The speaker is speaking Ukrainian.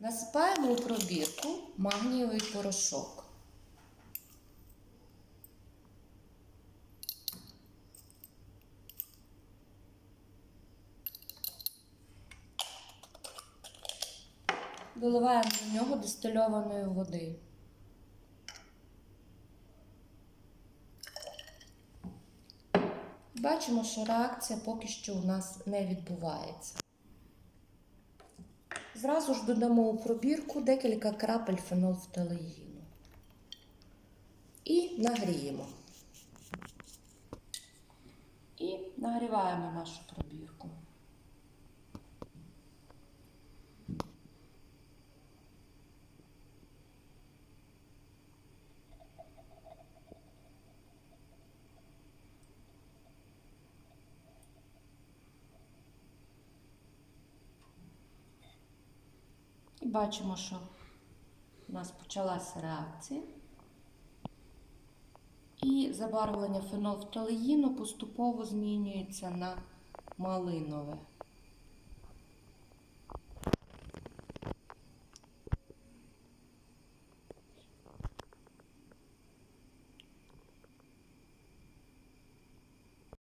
Насипаємо у пробірку магнієвий порошок. Виливаємо до нього дистильованої води. Бачимо, що реакція поки що у нас не відбувається. Зразу ж додамо у пробірку декілька крапель фенолфталеїну. І нагріємо. І нагріваємо нашу пробірку. І бачимо, що у нас почалася реакція. І забарвлення фенолфталеїну поступово змінюється на малинове.